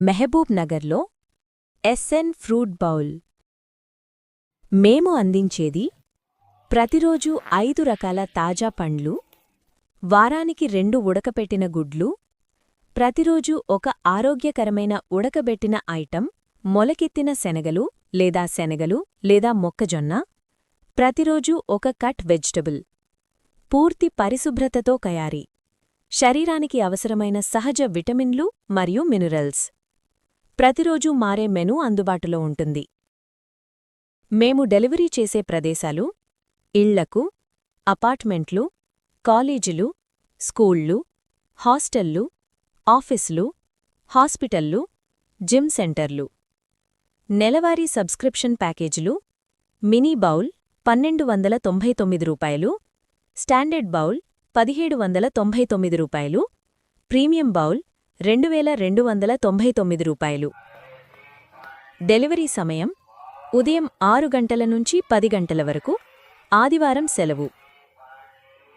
మెహబూబ్ నగర్లో SN fruit bowl. మేము అందించేది ప్రతిరోజు ఐదు రకాల తాజా పండ్లు వారానికి రెండు ఉడకపెట్టిన గుడ్లు ప్రతిరోజు ఒక ఆరోగ్యకరమైన ఉడకబెట్టిన ఐటం మొలకెత్తిన శనగలు లేదా శనగలు లేదా మొక్కజొన్న ప్రతిరోజు ఒక కట్ వెజిటబుల్. పూర్తి పరిశుభ్రతతో కయారీ శరీరానికి అవసరమైన సహజ విటమిన్లు మరియు మినరల్స్. ప్రతిరోజూ మారే మెనూ అందుబాటులో ఉంటుంది. మేము డెలివరీ చేసే ప్రదేశాలు ఇళ్ళకు అపార్ట్మెంట్లు కాలేజీలు స్కూళ్ళు హాస్టళ్ళు ఆఫీసులు హాస్పిటళ్ళు జిమ్ సెంటర్లు. నెలవారీ సబ్స్క్రిప్షన్ ప్యాకేజీలు మినీ బౌల్ పన్నెండు వందల తొంభై తొమ్మిది రూపాయలు స్టాండర్డ్ బౌల్ పదిహేడు వందల తొంభై తొమ్మిది రూపాయలు ప్రీమియం బౌల్ రెండు వేల రెండు వందల తొంభై తొమ్మిది రూపాయలు. డెలివరీ సమయం ఉదయం ఆరు గంటల నుంచి పది గంటల వరకు ఆదివారం సెలవు.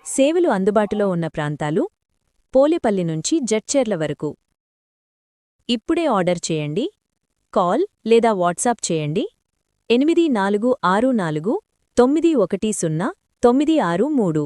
సేవలు అందుబాటులో ఉన్న ప్రాంతాలు పోలేపల్లి నుంచి జడ్చెర్ల వరకు. ఇప్పుడే ఆర్డర్ చేయండి కాల్ లేదా వాట్సాప్ చేయండి ఎనిమిది నాలుగు ఆరు నాలుగు తొమ్మిది ఒకటి సున్నా తొమ్మిది ఆరు మూడు.